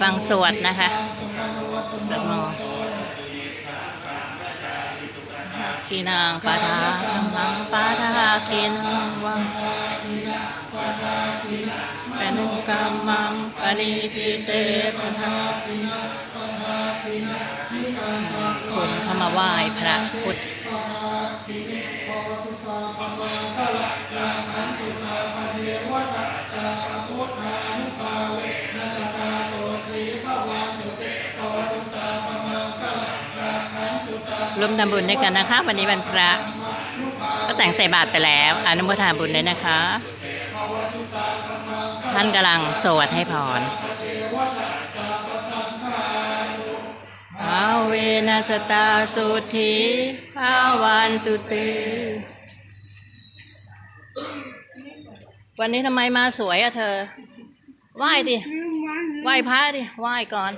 ฟังสวดนะคะ สวดมนต์ขีนางปาทาธรรมังปาทาขีนังวังเป็นกรรมังปณิทิเตปทาคนเข้ามาไหว้พระพุทธ ร่วมทำบุญด้วยกันนะคะ วันนี้วันพระ ก็แต่งใส่บาตรไปแล้วอนุโมทนาบุญด้วยนะคะ ท่านกำลังสวดให้พรอาเวนัสตาสุธีภาวันจุติวันนี้ทำไมมาสวยอะเธอ ไหว้ดิ ไหว้พระดิ ไหว้ก่อน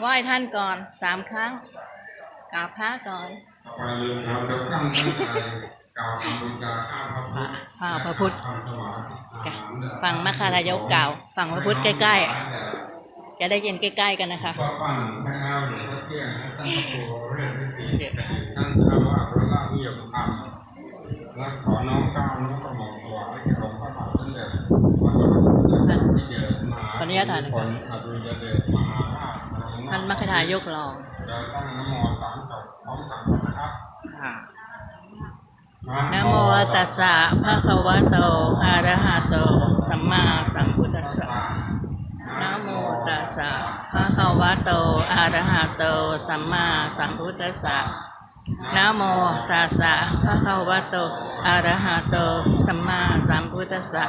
ไหว้ท่านก่อนสามครั้ง กราบพระก่อนไปลืมครับจะตั้งตั้งใจกล่าวคำบูชาข้ามพระพุทธพระพระพุทธคำถวายอาหารแด่ฟังมคารายกกล่าวฟังพระพุทธใกล้ๆ จะได้ยินใกล้ๆกันนะคะก็ปั้นพระเจ้าหลวงพ่อเที่ยงท่านพระครูเรศวิธีท่านเจ้าว่าพระราชนิยมธรรมและขอน้อมเกล้าน้อมกระหม่อมถวายแด่องค์พระบาทสมเด็จพระบรมชนกที่เดชมหาขออนุญาตถ่ายหน่อยคค่ะนอดุลยเดชมหาราชบรมท่านม คทายกรองจะตั้งนโมสามจบพร้อมกันนะครับค่ะนะโมตัสสะภะคะวะโตอะระหะโต สัมมาสัมพุทธัสสะนะโมตัสสะภะคะวะโตอะระหะโต สัมมาสัมพุทธัสสะนะโมตัสสะภะคะวะโตอะระหะโต สัมมาสัมพุทธัสสะ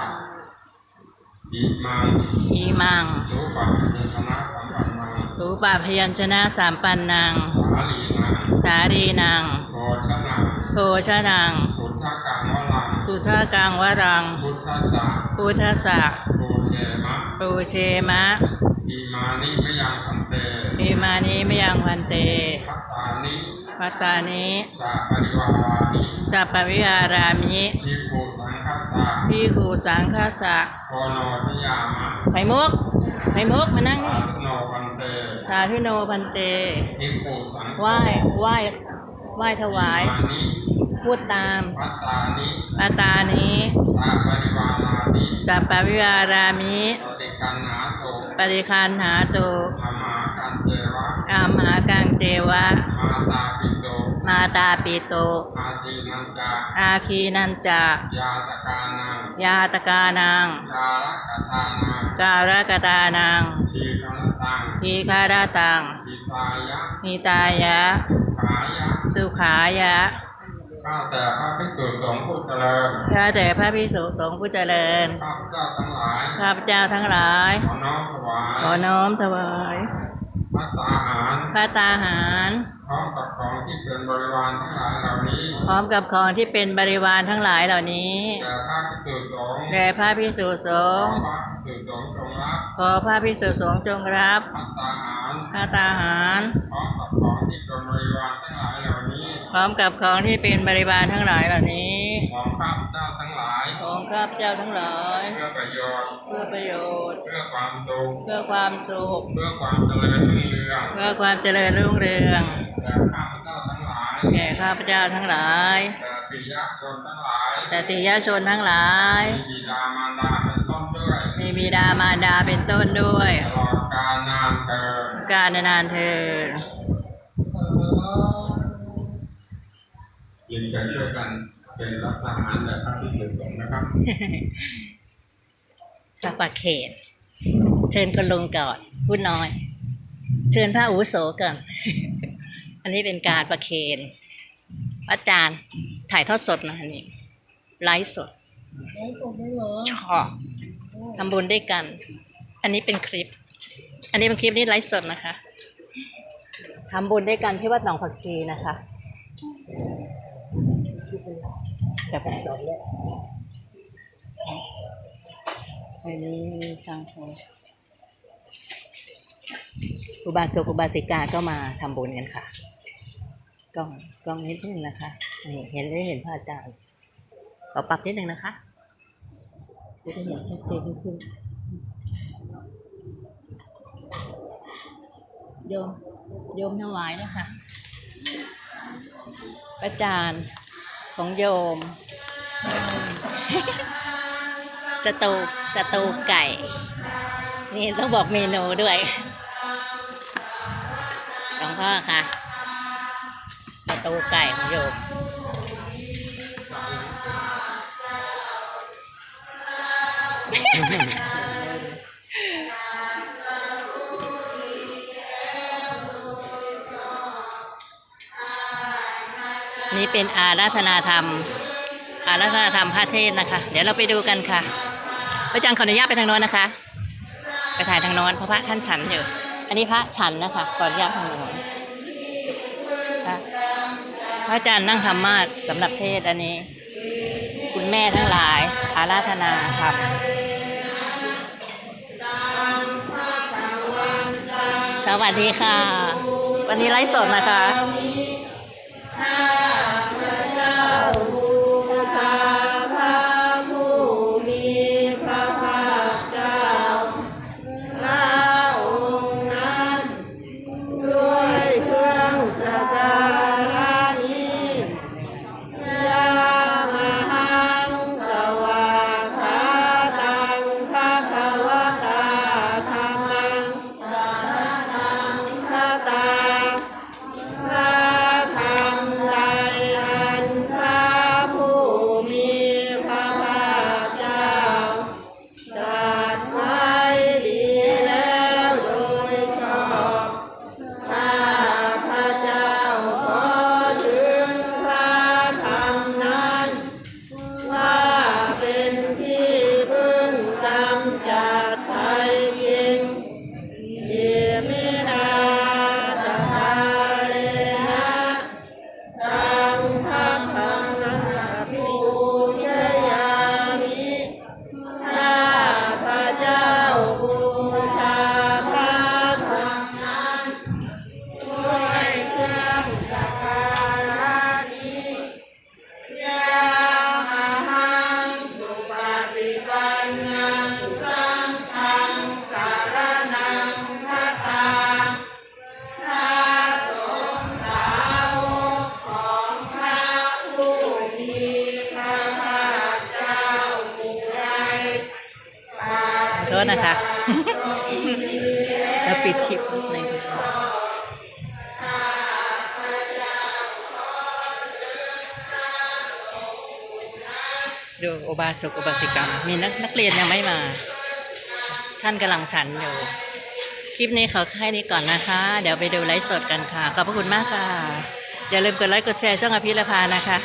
อิมังอีมังรูปะยัญชนะสัมปันนัง รูปาพยัญชนะสามปันนังสาลีนังสารีนังโภชนังโภชนังสุทธกังวลังสุทากังวรัง พุทธจักพุทธสะโภเชมะปูเชมะอิมานิมยังพันเตอิมานิมยังพันเตพัตตานิปัตตานิสาปริวารานิสัปปวิหารามิทิโภสังคัสสะพิคูสังคสะโคโนทิยามะไข่มุกไข่มุกมานั่งสานี่ธุโนพันเต สาธุโนพันเตทิโภสังไหว้ไหว้ไหว้ถวายมานิพูดตามพัตตานิปัตตานิสาปริวารานิสัปปวิหารามิปฏิกันหาโตปริคันหาตุธรรมากันเจวะอามหากังเจวะ มาตาปิโตมาตาปิโตอาทีนันจาอาคีนันจายาตกานังยาตกานังกาลกตานัง การกตานังชีคณตัง ทีคาราตังปิตายะนิตายะขายะ สุขายะ ข้าแต่พระภิกษุสงฆ์ผู้เจริญ ข้าแต่พระพิสุสงฆ์ผู้เจริญ ข้าพเจ้าทั้งหลาย ข้าพเจ้าทั้งหลาย ขอน้อมถวาย ขอน้อมถวายพระตาหารพระตาหารพร้อมกับของที่เป็นบริวารทั้งหลายเหล่านี้ พร้อมกับของที่เป็นบริวารทั้งหลายเหล่านี้แด่พระภิกษุสงฆ์แด่พระพิสุสของฆ์พระภิก ษุสงฆ์จงรับขอพระพิสุสงฆ์จงรับพระตาหารพระตาหารพร้อมกับของที่เป็นบริวารทั้งหลายเหล่านี้พร้อมกับของที่เป็นบริวารทั้งหลายเหล่านี้ของข้าพเจ้าทั้งหลายของข้าพเจ้าทั้งหลายเพื่อประโยชน์เพื่อประโยชน์ เพื่อความสุขเพื่อความสุขเพื่อความเจริญรุ่งเรืองเพื่อความเจริญรุ่งเรืองแด่ข้าพเจ้าทั้งหลายแก่ข้าพเจ้าทั้งหลายแต่ปิยชนทั้งหลายแต่ติยชนทั้งหลายมีบิดามารดาเป็นต้นด้วย มีบิดามารดาเป็นต้นด้วยตลอดกาลนานเกินการนานเทินยินกันช่วยกันเป็นรัฐทหารและพระภิกษุสงฆ์นะครับพระประเขต เชิญคนลงก่อนพูดน้อย เชิญพระอาวุโสก่อน อันนี้เป็นการประเคนอาจารย์ถ่ายทอดสดนะอันนี้ไลฟ์สดไลฟ์สดได้เหรอชอบ ทำบุญด้วยกัน อันนี้เป็นคลิป อันนี้เป็นคลิปนี้ไลฟ์สดนะคะทำบุญด้วยกันที่วัดหนองผักชีนะคะจะไปจบเลยอันนี้สังคมอุบาสกอุบาสิกาก็มาทำบุญกันค่ะกล้องกล้องนิดนึงนะคะนี่เห็นได้เห็นพระอาจารย์ขอปรับนิดนึงนะคะ จะได้เห็นชัดเจนขึ้นยมโยมถวายนะคะประจานของโยมสตูสตูไก่ นี่ต้องบอกเมนูด้วยหลวงพ่อค่ะสตูไก่ของโยม นี่เป็นอาราธนาธรรม อาราธนาธรรมพระเทศนะคะ เดี๋ยวเราไปดูกันค่ะพระอาจารย์ขออนุญาตไปทางโน้นนะคะ ไปถ่ายทางโน้นเพราะพระท่านฉันอยู่ อันนี้พระฉันนะคะขออนุญาตทางโน้นพระอาจารย์นั่งธรรมาสสำหรับเทศอันนี้ คุณแม่ทั้งหลาย อาราธนาธรร สวัสดีค่ะ วันนี้ไลฟ์สดนะคะ ขอโทษนะคะ แล้วปิดคลิปในิดนึงดูโอบาสกอุบาสิกรรม มีนักนักเรียนยังไม่มา ท่านกำลังฉันอยู่ คลิปนี้ขอแค่นี้ก่อนนะคะ เดี๋ยวไปดูไลฟ์สดกันค่ะ ขอบพระคุณมากค่ะ อย่าลืมกดไลค์กดแชร์ช่องอภิรพานะคะ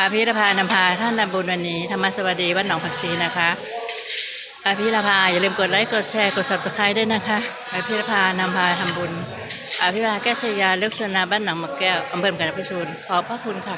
อภิรพานำพาท่านนำบุญวันนี้ ธรรมสวัสดีวัดหนองผักชีนะคะ อภิรพาอย่าลืมกดไลค์กดแชร์กด subscribe ด้วยนะคะอภิรพานำพาทำบุญอภิรพาแก้ชยาเลือกชนาบ้านหนังมะแก้วอำเภอกันพิชูนขอบพระคุณค่ะ